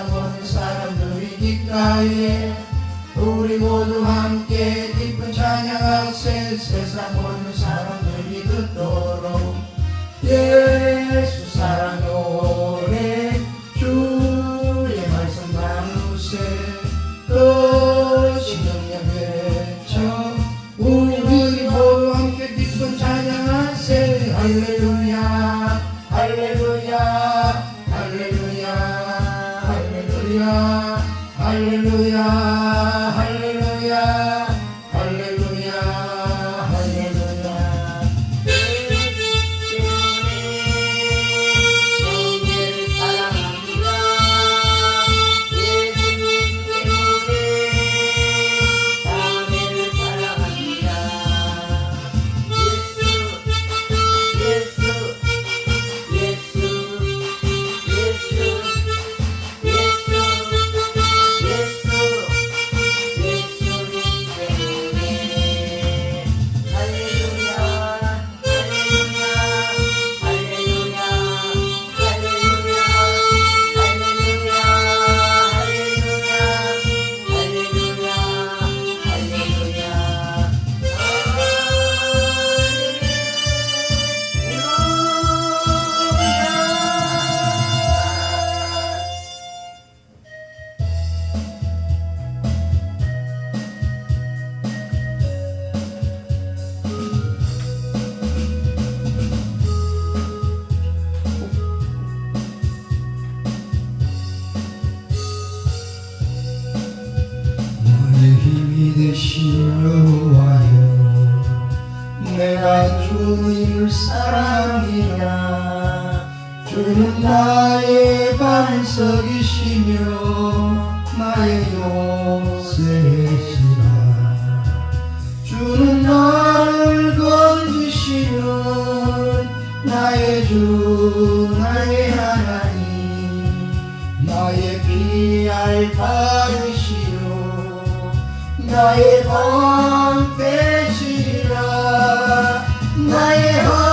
amor. 할렐루야 할렐루야. 씨알 받으시오. 나의 밤 빼시리라. 나의 밤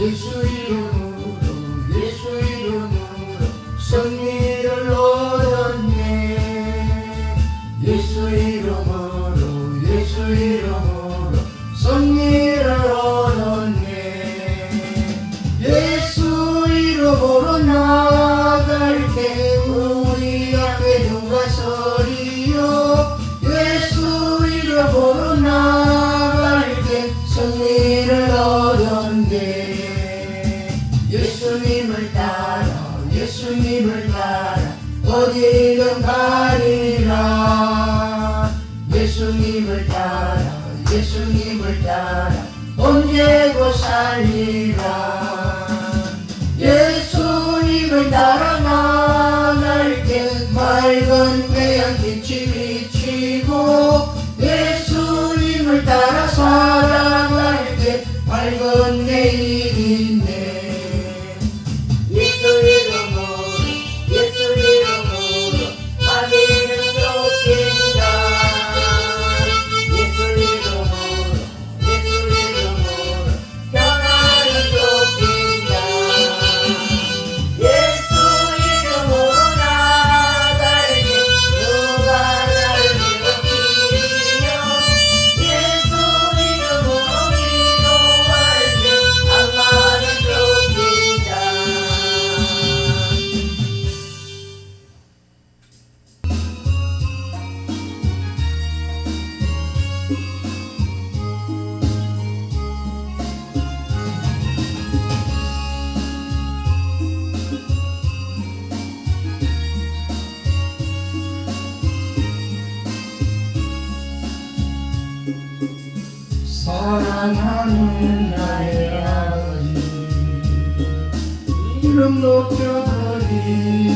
Isso e Darana 사랑하는 나의 아버지. 이름 높여드리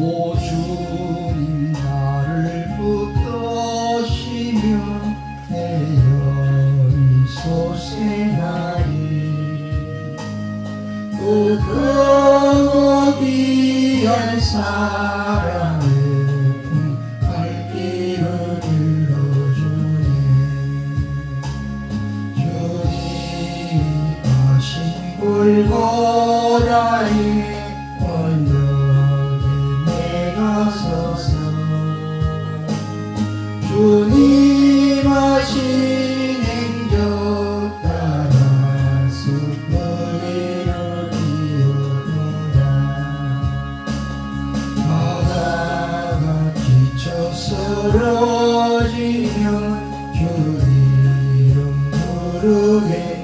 오 Guru Hare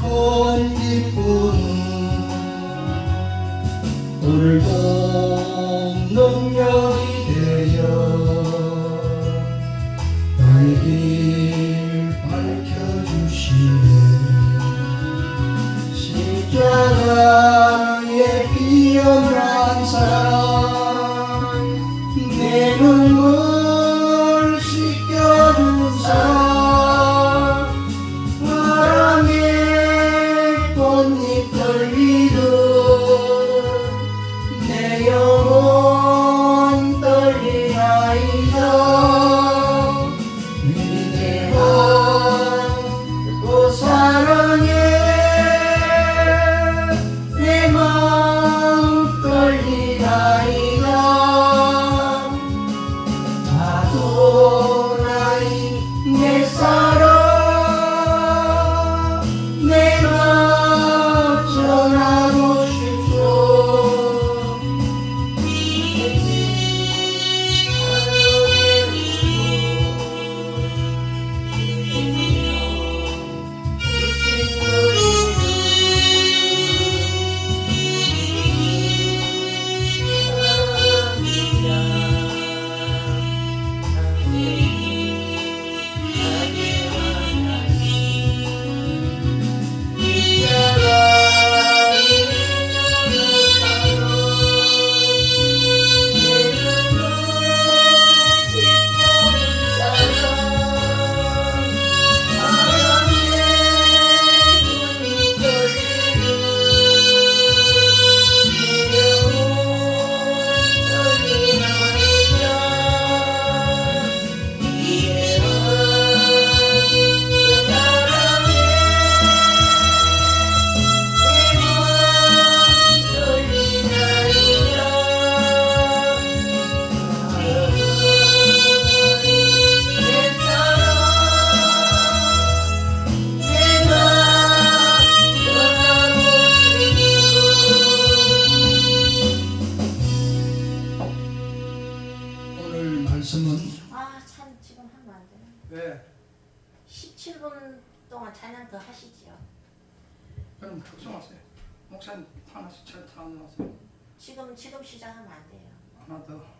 คนญี่ปุ่น 拿走